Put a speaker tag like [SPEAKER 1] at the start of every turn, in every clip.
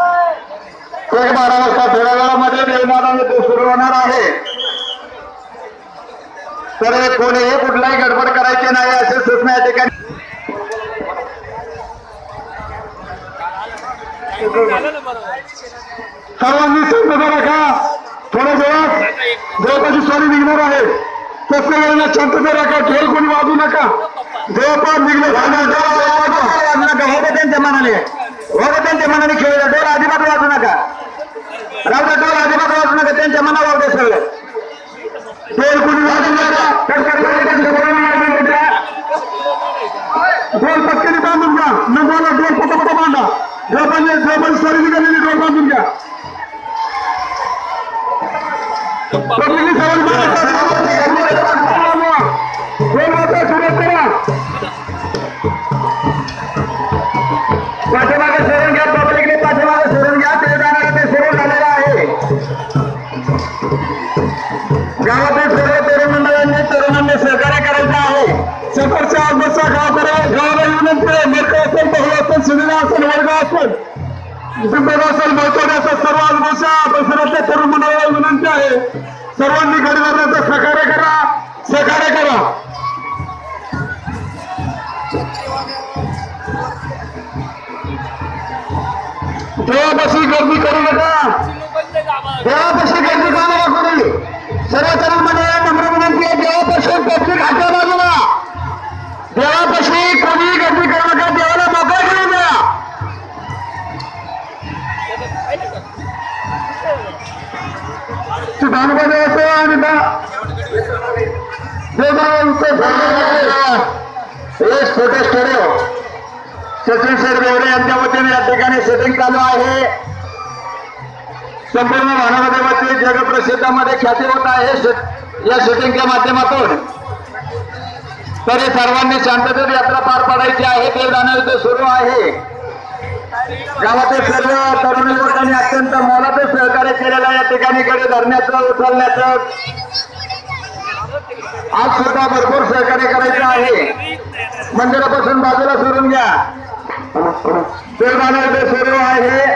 [SPEAKER 1] एक बारा वाजता थोड्या वेळामध्ये निर्माणाने तो सुरू होणार आहे. तर कोणीही कुठलाही गडबड करायची नाही असे सूचना या ठिकाणी सर्वांनी शांतता राखा थोड्या वेळात देवताची स्वारी निघणार आहे. तसल्या वेळेला शांतता राखा. ढोल कोणी वाजू नका. देवपा निघले वाजू नका हो का त्यांच्या मनाने हो का त्यांच्या मनाने खेळूया ढोल अजिबात वाजू नका. राजा डोर अजिबात वाजू नका. त्यांच्या मनावर दे सगळं. ढोल कोणी वाजू नका. ढोल पटकनी बांधून घ्या. न बोला ढोल पटापटा बांधा. ढोपांनी जोपर्यंत स्वारी निघालेली ढोल बांधून घ्या. पोहोचवण्याचा असेल महत्त्वाचे असेल सर्व अनुभवच्या परिसरातल्या तरुण मंडळाला विनंती आहे. सर्वांनी घरी जाण्याचं सहकार्य करा. सहकार्य करा. देवापाशी गर्दी करू नका. देवापाशी गर्दी करू नका कोणी सर्व तरुण भानुपती असो आणि छोटे स्टुडिओ हो. सचिन सर बेवडे यांच्या वतीने या ठिकाणी सेटिंग चालू आहे. संपूर्ण भानुपतीवरती जगप्रसिद्धामध्ये ख्याती होत आहे या शूटिंगच्या माध्यमातून. तरी सर्वांनी शांततेत यात्रा पार पाडायची आहे. ते जाणं सुरू आहे. गावातील सर्व तरुण युवकांनी अत्यंत मोलाचे केलेलं या ठिकाणी कडे धरण्याचं उचलण्याचं. आज सुद्धा भरपूर सहकार्य करायचं आहे. मंदिरापासून बाजूला सोडून घ्या. ते सर्व आहे.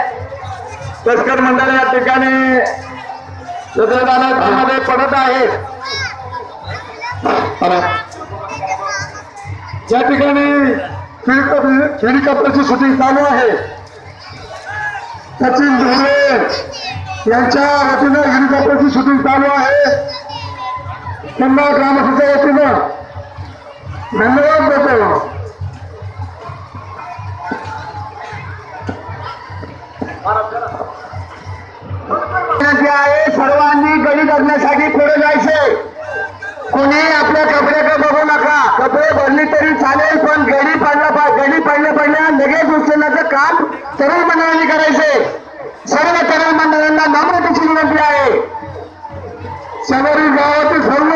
[SPEAKER 1] तस्कर मंडळ या ठिकाणी मध्ये पडत आहेत. ज्या ठिकाणी हेलिकॉप्टरची शूटिंग चालू आहे. त्याची धुळे. यांच्या वतीनं हेलिकॉप्टरची शूटिंग चालू आहे. त्यांना ग्रामस्थांच्या वतीनं. धन्यवाद देतो आहे सर्वांनी गडी करण्यासाठी पुढे जायचे. कोणी आपल्या कपड्याकडे बघू नका. कपडे भरली तरी चालेल पण गडी पडला पा- गडी पडल्या पडल्या लगेच उचलण्याचं काम तरुण मंडळांनी करायचे सर्व त्यांना नम्रतेची विनंती आहे. समोरील गावातील सर्व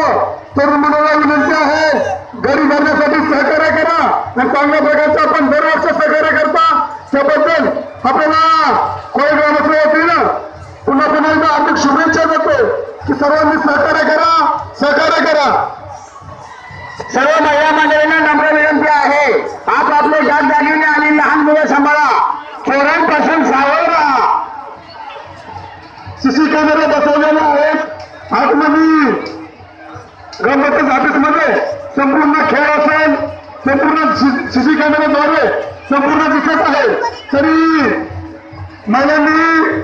[SPEAKER 1] तरुण मुलांना विनंती आहे. घरी भरण्यासाठी सहकार्य करा आणि चांगल्या प्रकारचं आपण दरवर्ष सहकार्य करता त्याबद्दल आपल्याला कोळी ग्रामस्थ वतीनं पुन्हा पुन्हा एकदा हार्दिक शुभेच्छा देतो की सर्वांनी सहकार्य करा सहकार्य करा सर्व महिला मंडळींना नम्र विनंती आहे आप आपले जागजागीने आणि लहान मुलं सांभाळा चोरांपासून सावध राहा सीसी कॅमेरे बसवलेले आहेत. आतमध्ये गणपतीच ऑफिसमध्ये संपूर्ण खेळ असेल. संपूर्ण सीसी कॅमेऱ्याद्वारे संपूर्ण दिसत आहे. तरी महिलांनी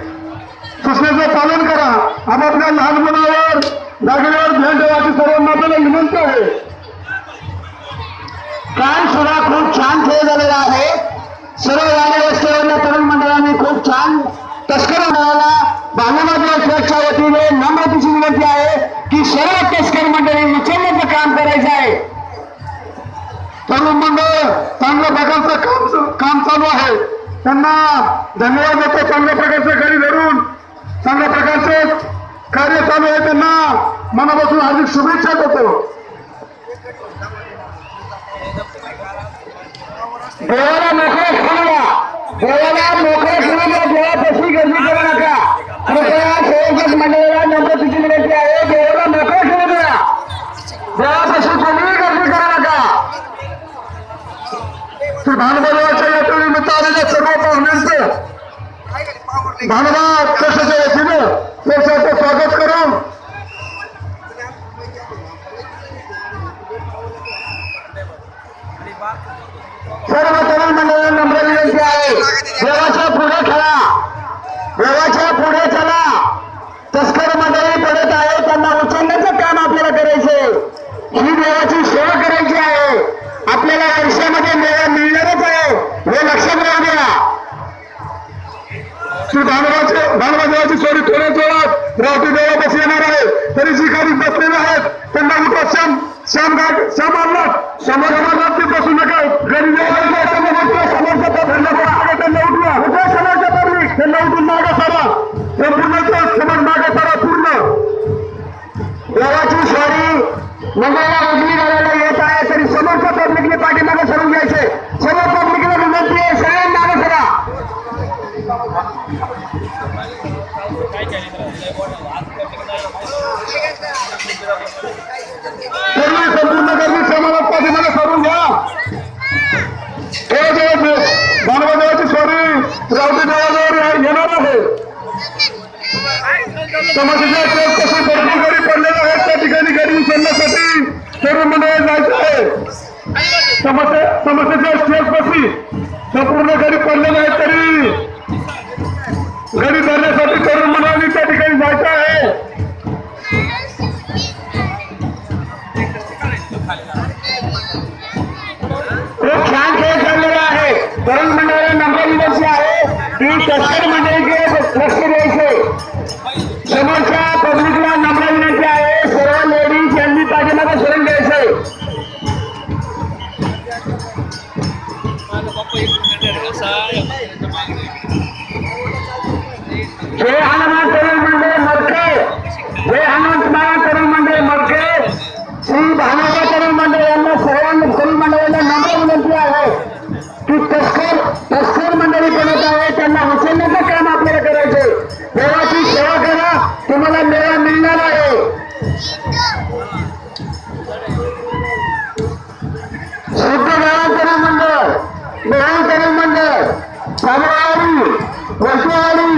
[SPEAKER 1] सूचनेचं पालन करा. आपापल्या लहान मुलावर जागेवर ध्यान ठेवायची सर्वांना आपल्याला विनंती आहे. काय सुद्धा खूप बंधू आहेत त्यांना धन्यवाद देतो चांगल्या प्रकारचे घरी धरून. चांगल्या प्रकारचे कार्य चालू आहे त्यांना. मनापासून हार्दिक शुभेच्छा देतो. देवाला मोकळा ठेवा. देवाला मोकळा ठेवा देवापासून गर्दी करू नका. कृपया सेवकच मंडळाला नम्रतेची विनंती आहे. देवाला मोकळा ठेवू द्या. देवा देवापासून कोणीही गर्दी करू नका. ते सर्व वतीनं धन्यवाद कशाच्या वतीनं पक्षाचं स्वागत करून सर्व तरुण मंडळांना नम्र विनंती आहे. देवाच्या श्री भानुराचे भानुराजाची सोडी थोड्या जोरात रावटी देवापास येणार आहे. तरी जी काही बसलेले आहेत त्यांना उठवा श्याम श्याम घाट श्याम आणलात समाजात ते बसू नका. गरीब समोरच्या त्यांना उठवा. उठवा समोरच्या पब्लिक त्यांना उठून मागा सारा. संपूर्ण समोर मागा सारा पूर्ण. देवाची स्वारी मंगळाला मानवदेवाची स्वारी रावटी देवाजवळ येणार आहे. समाजाच्या चौक कसे भरपूर गडी पडलेले आहेत त्या ठिकाणी गडी उचलण्यासाठी तरुण मंडळी जायचं आहे. समस्या समस्येच्या स्टेज संपूर्ण गडी पडलेले आहेत तरी गडी धरण्यासाठी तरुण मंडळांनी त्या ठिकाणी जायचं आहे. तरुण मंडळाला नंबर विनंती आहे. की तस्कर मंडळीचे लक्ष द्यायचे. समोरच्या पब्लिकला नम्र विनंती आहे. सर्व लेडीज यांनी पाठीमागे सोडून द्यायचे. जय हनुमान நிலத்தனம் பண்ண சவாரி ஒசாரி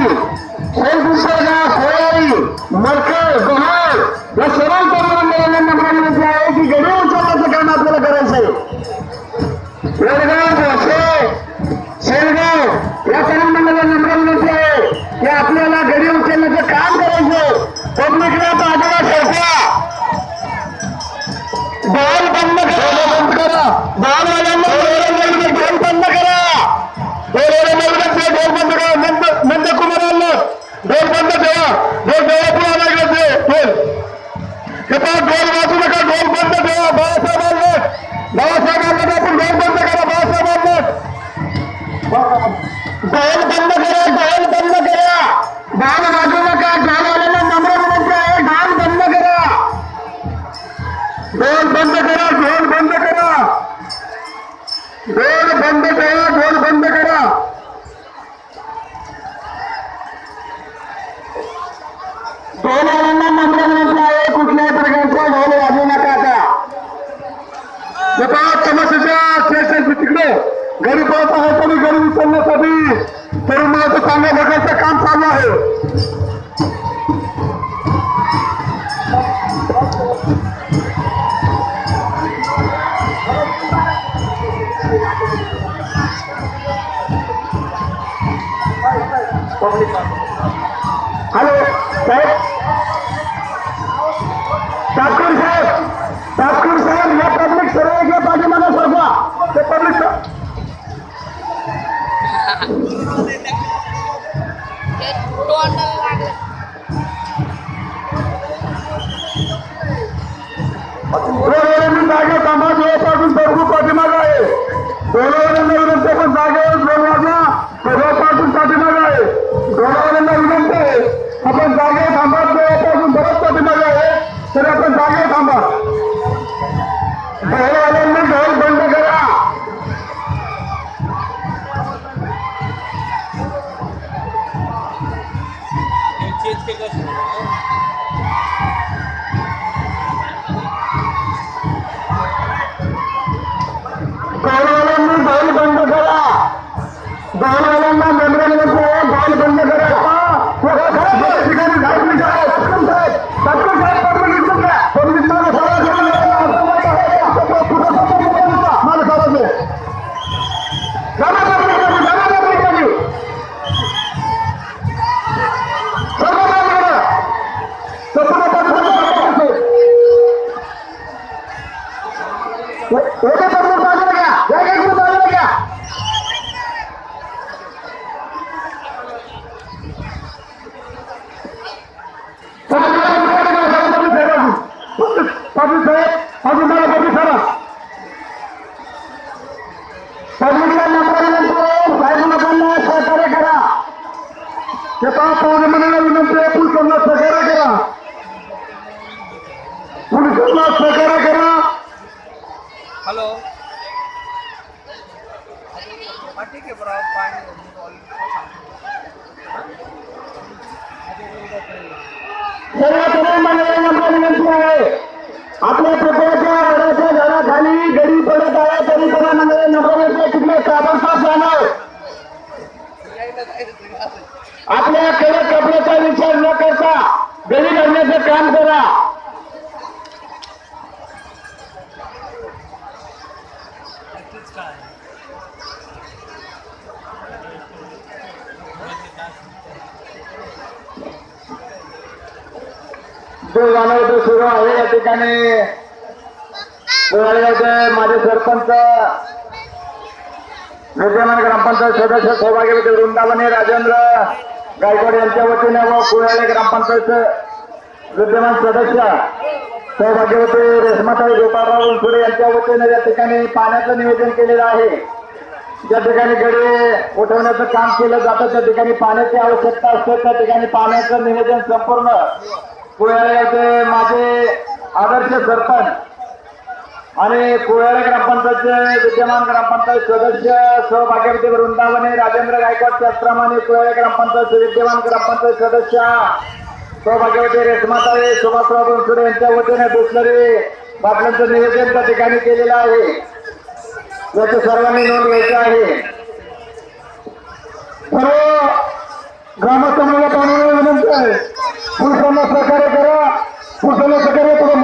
[SPEAKER 1] आहे हॅलो रोडवरील विनंती पण जागेवर दोन वाजला जवळपासून आहे. रोडवरील विनंती आहे. आपण जागे थांबा जवळपासून बरंच पाठीमागा आहे. तरी आपण जागे थांबा. ढोलवाल्यांनी ढोल बंद करा. पाटील साहेब अजून मला पाटील साहेब पब्लिकला नंबर साहेब लोकांना सहकार्य करा. स्वतः पाहुणे म्हणायला विनंती आहे पोलिसांना सहकार्य करा. पोलिसांना सहकार्य करा.
[SPEAKER 2] हॅलो. ठीक आहे बरं पाणी
[SPEAKER 1] सर्व तरुण मंडळींना आपली विनंती आहे आपल्या प्रकारच्या वडाच्या झाडाखाली गडी पडत आहे तरी तरुण मंडळी नंबर येते तिथले साबणपास जाणार आपल्या कडक कपड्याचा विचार न करता गडी करण्याचं काम करा जो जाणवतो सुरू आहे या ठिकाणी. माझे सरपंच विद्यमान ग्रामपंचायत सदस्य सौभाग्यवती वृंदावने राजेंद्र गायकवाड यांच्या वतीने व कुळाळे ग्रामपंचायत विद्यमान सदस्य सौभाग्यवती रेशमाताई गोपाळराव उलफुडे यांच्या वतीने या ठिकाणी पाण्याचं नियोजन केलेलं आहे. ज्या ठिकाणी गडे उठवण्याचं काम केलं जातं त्या ठिकाणी पाण्याची आवश्यकता असते त्या ठिकाणी पाण्याचं नियोजन संपूर्ण कुळ्याचे माझे आदर्श सरपंच आणि कोयाळे ग्रामपंचायतचे विद्यमान ग्रामपंचायत सदस्य सहभाग्यवती वृंदावने राजेंद्र गायकवाड त्याचप्रमाणे कोयाळे ग्रामपंचायतचे विद्यमान ग्रामपंचायत सदस्य सौभाग्यवती रेशमाताई सुभाषराव बनसुडे यांच्या वतीने दुसरे बाटल्यांचं निवेदन त्या ठिकाणी केलेलं आहे. याची सर्वांनी नोंद घ्यायची आहे. सर्व ग्रामस्थांना पाहण्याची विनंती आहे. पुरुषांना सहकार्य करा. पुरुषांना सहकार्य करा